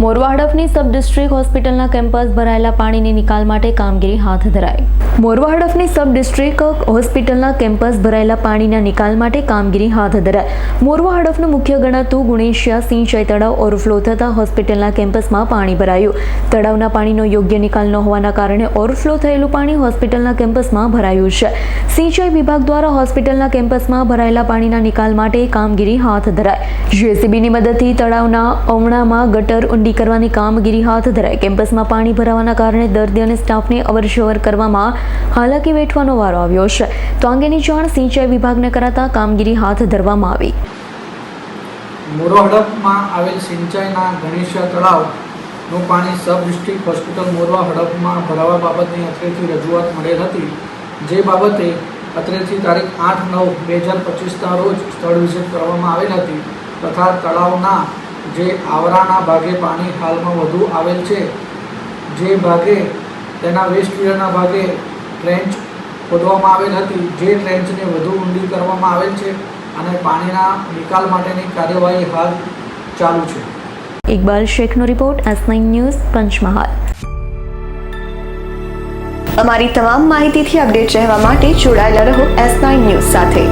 મોરવા હડફની sub district હોસ્પિટલના campus ભરાયેલા પાણીની નિકાલ માટે કામગીરી હાથ ધરાઈ. મોરવા હડફની સબ ડિસ્ટ્રિક્ટ હોસ્પિટલના કેમ્પસ ભરાયેલા પાણીના નિકાલ માટે કામગીરી હાથ ધરાઈ. મોરવા હડફનું મુખ્ય ગણાતું ગુણેશિયા સિંચાઈ તળાવ ઓવરફ્લો થતાં હોસ્પિટલના કેમ્પસમાં પાણી ભરાયું. તળાવના પાણીનો યોગ્ય નિકાલ ન હોવાના કારણે ઓવરફ્લો થયેલું પાણી હોસ્પિટલના કેમ્પસમાં ભરાયું છે. સિંચાઈ વિભાગ દ્વારા હોસ્પિટલના કેમ્પસમાં ભરાયેલા પાણીના નિકાલ માટે કામગીરી હાથ ધરાઈ. જેસીબીની મદદથી તળાવના અવણામાં ગટર ઊંડી કરવાની કામગીરી હાથ ધરાઈ. કેમ્પસમાં પાણી ભરાવાના કારણે દર્દી અને સ્ટાફને અવરજવર કરવામાં હાલાકી વેઠવાનો વારો આવ્યો છે. તો અંગેની જાણ સિંચાઈ વિભાગને કરાતા કામગીરી હાથ ધરવામાં આવી. મોરો હડપમાં આવેલ સિંચાઈના ગણેશિયા તળાવનું પાણી સબ ડિસ્ટ્રિક્ટ હોસ્પિટલ મોરવા હડપમાં ભરાવા બાબતની અત્રેથી રજૂઆત મળેલ હતી. જે બાબતે અત્રેથી તારીખ આઠ નવ બે હજાર પચીસના રોજ સ્થળ વિઝિટ કરવામાં આવેલ હતી તથા તળાવના જે આવરાના ભાગે પાણી હાલમાં વધુ આવેલ છે. જે ભાગે તેના વેસ્ટ પિયરના ભાગે ટ્રેન્ચ ખોદવામાં આવેલ હતી. જે ટ્રેન્ચને વધુ ઊંડી કરવામાં આવેલ છે અને પાણીના નિકાલ માટેની કાર્યવાહી હાલ ચાલુ છે. Iqbal શેખનો report S nine news, Panchmahal. અમારી તમામ માહિતીથી અપડેટ રહેવા માટે જોડાયેલા રહો એસ નાઇન ન્યૂઝ સાથે.